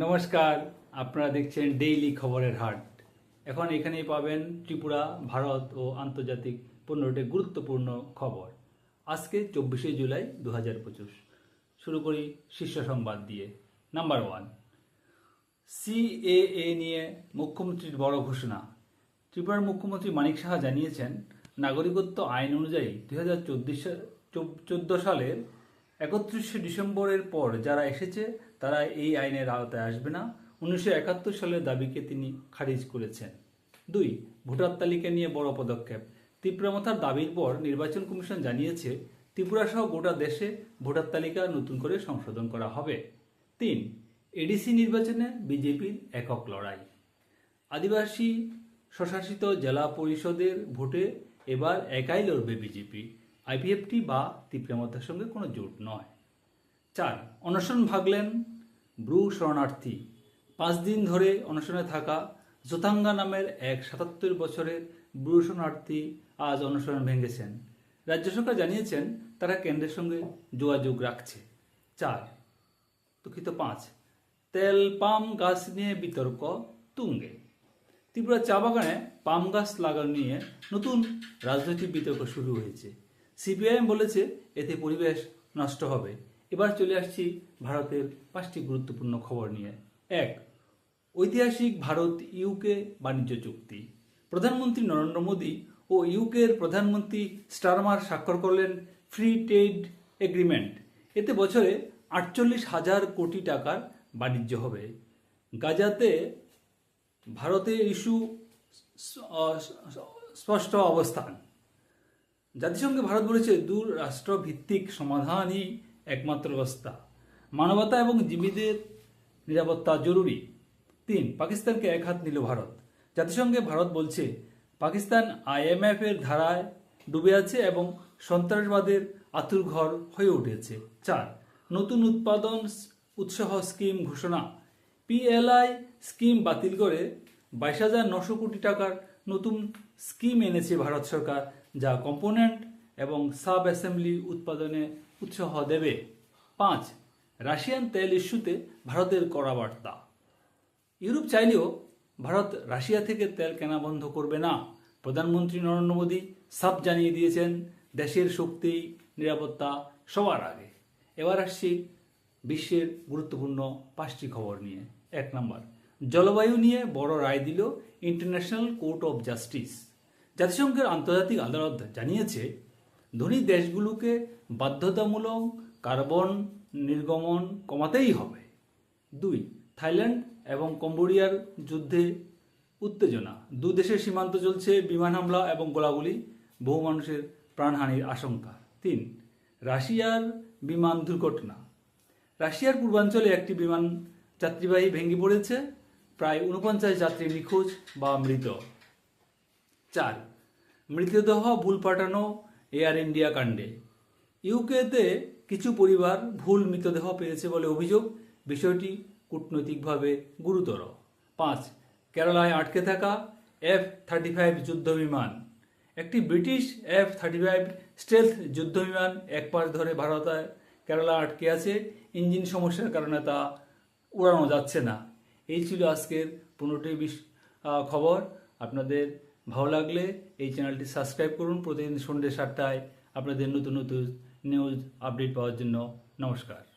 নমস্কার, আপনারা দেখছেন ডেইলি খবরের হাট। এখন এখানেই পাবেন ত্রিপুরা, ভারত ও আন্তর্জাতিক পনেরোটি গুরুত্বপূর্ণ খবর। আজকে চব্বিশে জুলাই দু হাজার পঁচিশ। শুরু করি শীর্ষ সংবাদ দিয়ে। নাম্বার ওয়ান, সিএএ নিয়ে মুখ্যমন্ত্রীর বড় ঘোষণা। ত্রিপুরার মুখ্যমন্ত্রী মানিক সাহা জানিয়েছেন, নাগরিকত্ব আইন অনুযায়ী দুই হাজার চোদ্দ সালের একত্রিশে ডিসেম্বরের পর যারা এসেছে তারা এই আইনের আওতায় আসবে না। উনিশশো একাত্তর সালের দাবিকে তিনি খারিজ করেছেন। দুই, ভোটার তালিকা নিয়ে বড় পদক্ষেপ। তীব্রমতার দাবির পর নির্বাচন কমিশন জানিয়েছে, ত্রিপুরা সহ গোটা দেশে ভোটার তালিকা নতুন করে সংশোধন করা হবে। তিন, এডিসি নির্বাচনে বিজেপির একক লড়াই। আদিবাসী স্বশাসিত জেলা পরিষদের ভোটে এবার একাই লড়বে বিজেপি। আইপিএফটি বা তীব্রমতার সঙ্গে কোনো জোট নয়। চার, অনশন ভাগলেন ব্রু শরণার্থী। পাঁচ দিন ধরে অনশনে থাকা জোথাঙ্গা নামের এক সাতাত্তর বছরের ব্রু শরণার্থী আজ অনশন ভেঙেছেন। রাজ্য সরকার জানিয়েছেন, তারা কেন্দ্রের সঙ্গে যোগাযোগ রাখছে। চার। দুঃখিত, পাঁচ। তেল, পাম গাছ নিয়ে বিতর্ক, তুঙ্গে। ত্রিপুরা চা বাগানে পাম গাছ লাগানো নিয়ে নতুন রাজনৈতিক বিতর্ক শুরু হয়েছে। সিপিআইএম বলেছে, এতে পরিবেশ নষ্ট হবে। এবার চলে আসছি ভারতের পাঁচটি গুরুত্বপূর্ণ খবর নিয়ে। এক, ঐতিহাসিক ভারত ইউকে বাণিজ্য চুক্তি। প্রধানমন্ত্রী নরেন্দ্র মোদী ও ইউকের প্রধানমন্ত্রী স্টারমার স্বাক্ষর করলেন ফ্রি ট্রেড এগ্রিমেন্ট। এতে বছরে আটচল্লিশ হাজার কোটি টাকার বাণিজ্য হবে। গাজাতে ভারতের ইস্যু স্পষ্ট অবস্থান। জাতিসংঘে ভারত বলেছে, দূর রাষ্ট্রভিত্তিক সমাধানই একমাত্র রাস্তা। মানবতা এবং জীবীদের নিরাপত্তা জরুরি। তিন, পাকিস্তানকে এক হাত নিল ভারত। জাতিসংঘে ভারত বলছে, পাকিস্তান আইএমএফ এর ধারায় ডুবে আছে এবং সন্ত্রাসবাদের আতুর ঘর হয়ে উঠেছে। চার, নতুন উৎপাদন উৎসাহ স্কিম ঘোষণা। পিএলআই স্কিম বাতিল করে বাইশ হাজার নশো কোটি টাকার নতুন স্কিম এনেছে ভারত সরকার, যা কম্পোনেন্ট এবং সাব অ্যাসেম্বলি উৎপাদনে উৎসাহ দেবে। পাঁচ, রাশিয়ান তেল ইস্যুতে ভারতের কড়া বার্তা। ইউরোপ চাইলেও ভারত রাশিয়া থেকে তেল কেনা বন্ধ করবে না। প্রধানমন্ত্রী নরেন্দ্র মোদী সাফ জানিয়ে দিয়েছেন, দেশের শক্তি, নিরাপত্তা সবার আগে। এবার আসছি বিশ্বের গুরুত্বপূর্ণ পাঁচটি খবর নিয়ে। এক নম্বর, জলবায়ু নিয়ে বড় রায় দিল ইন্টারন্যাশনাল কোর্ট অফ জাস্টিস। জাতিসংঘের আন্তর্জাতিক আদালত জানিয়েছে ধনী দেশগুলোকে বাধ্যতামূলক কার্বন নির্গমন কমাতেই হবে। দুই, থাইল্যান্ড এবং কম্বোডিয়ার যুদ্ধে উত্তেজনা। দু দেশের সীমান্ত চলছে বিমান হামলা এবং গোলাগুলি, বহু মানুষের প্রাণহানির আশঙ্কা। তিন, রাশিয়ার বিমান দুর্ঘটনা। রাশিয়ার পূর্বাঞ্চলে একটি বিমান যাত্রীবাহী ভেঙে পড়েছে। প্রায় উনপঞ্চাশ যাত্রী নিখোঁজ বা মৃত। চার, মৃতদেহ ভুল পাঠানো এয়ার ইন্ডিয়া কাণ্ডে ইউকেতে কিছু পরিবার ভুল মৃতদেহ পেয়েছে বলে অভিযোগ। বিষয়টি কূটনৈতিকভাবে গুরুতর। পাঁচ, কেরালায় আটকে থাকা এফ থার্টি ফাইভ যুদ্ধ বিমান একটি British F thirty five stealth যুদ্ধ বিমান এক পাশ ধরে ভারতে কেরালা আটকে আছে। ইঞ্জিন সমস্যার কারণে তা উড়ানো যাচ্ছে না। এই ছিল আজকের পনেরোটি বিশ খবর। আপনাদের ভালো লাগলে এই চ্যানেলটি সাবস্ক্রাইব করুন। প্রতিদিন সন্ধ্যে সাতটায় আপনাদের নতুন নতুন নিউজ আপডেট পাওয়ার জন্য। নমস্কার।